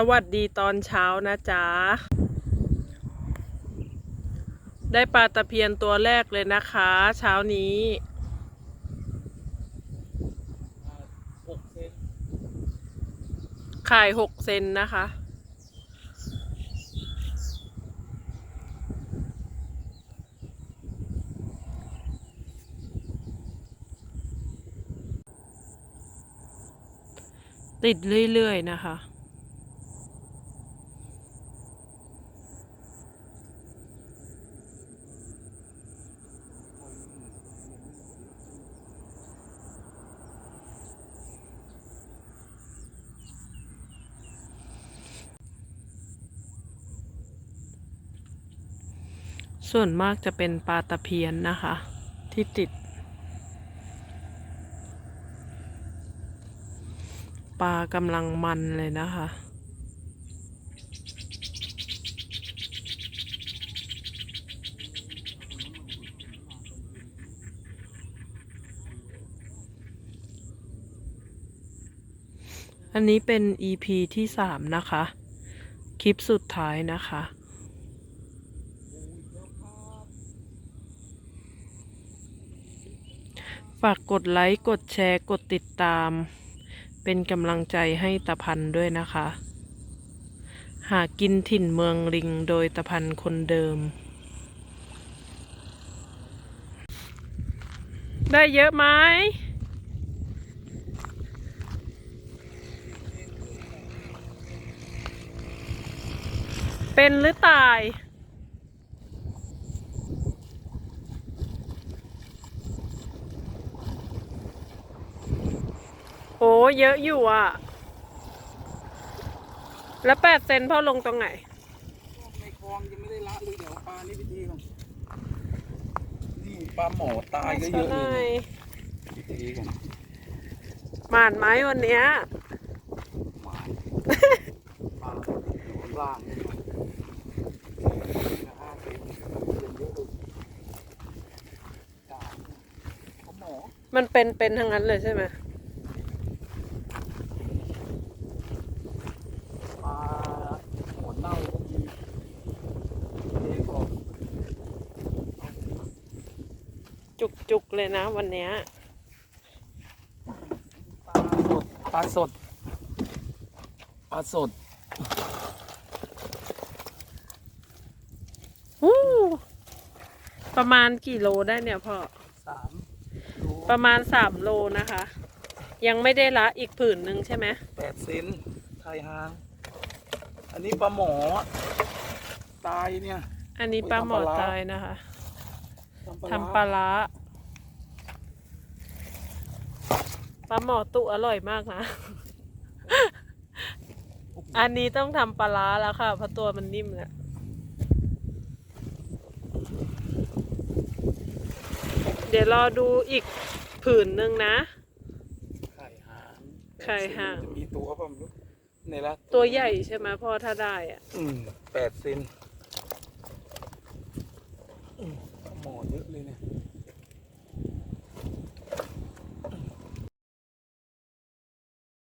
สวัสดีตอนเช้านะจ๊ะ ได้ปลาตะเพียนตัวแรกเลยนะคะ เช้านี้หกเซนขายหกเซนนะคะ ติดเรื่อย ๆ นะคะ ส่วนมากจะเป็นปลาตะเพียนนะคะ ที่ติด ปลากำลังมันเลยนะคะ อันนี้เป็น EP ที่สามนะคะ คลิปสุดท้ายนะคะ ฝากกดไลค์ กดแชร์ กดติดตาม เป็นกำลังใจให้ตะพันด้วยนะคะ หากินถิ่นเมืองลิงโดยตะพันคนเดิม ได้เยอะไหมเป็นหรือตาย อ้เยอะอยู่อะ แล้วแปดเซนพ่อลงตรงไหน ในคลองยังไม่ได้ละเลยเดี๋ยวปลานี่พิธีก่อนนี่ปลาหมอตายก็เยอะเลยพิธีก่อนหมานไหมวันเนี้ยหมาปลาอยู่ข้างล่างนี่หน่อยห้าสิบเยอะเลยตายปลาหมอมันเป็นเป็นทั้งนั้นเลยใช่ไหม ปลาหัวเน่าก็มีเทก่อน จุกจุกๆเลยนะวันเนี้ยปลาสดปลาสดปลาสดวู้ประมาณกี่โลได้เนี่ยพ่อสามโลประมาณสามโลนะคะ ยังไม่ได้ละอีกผืนหนึ่งใช่ไหมแปดเซนไทยหาง อันนี้ปลาหมอ ตายเนี่ย อันนี้ปลาหมอทำปลาร้าตายนะคะร้ทำปลาร้า ปลาหมอตุอร่อยมากนะ อันนี้ต้องทำปลาร้าแล้วค่ะเพราะตัวมันนิ่มแล้วเดี๋ยวรอดูอีกผืนหนึ่งนะ ไข่หางไข่หาง จะมีตัวเปล่าไม่รู้ในละตัวใหญ่ใช่ไหมพ่อถ้าได้อะอืมแปดเซนอืมปลาหมอเยอะเลยเนี่ย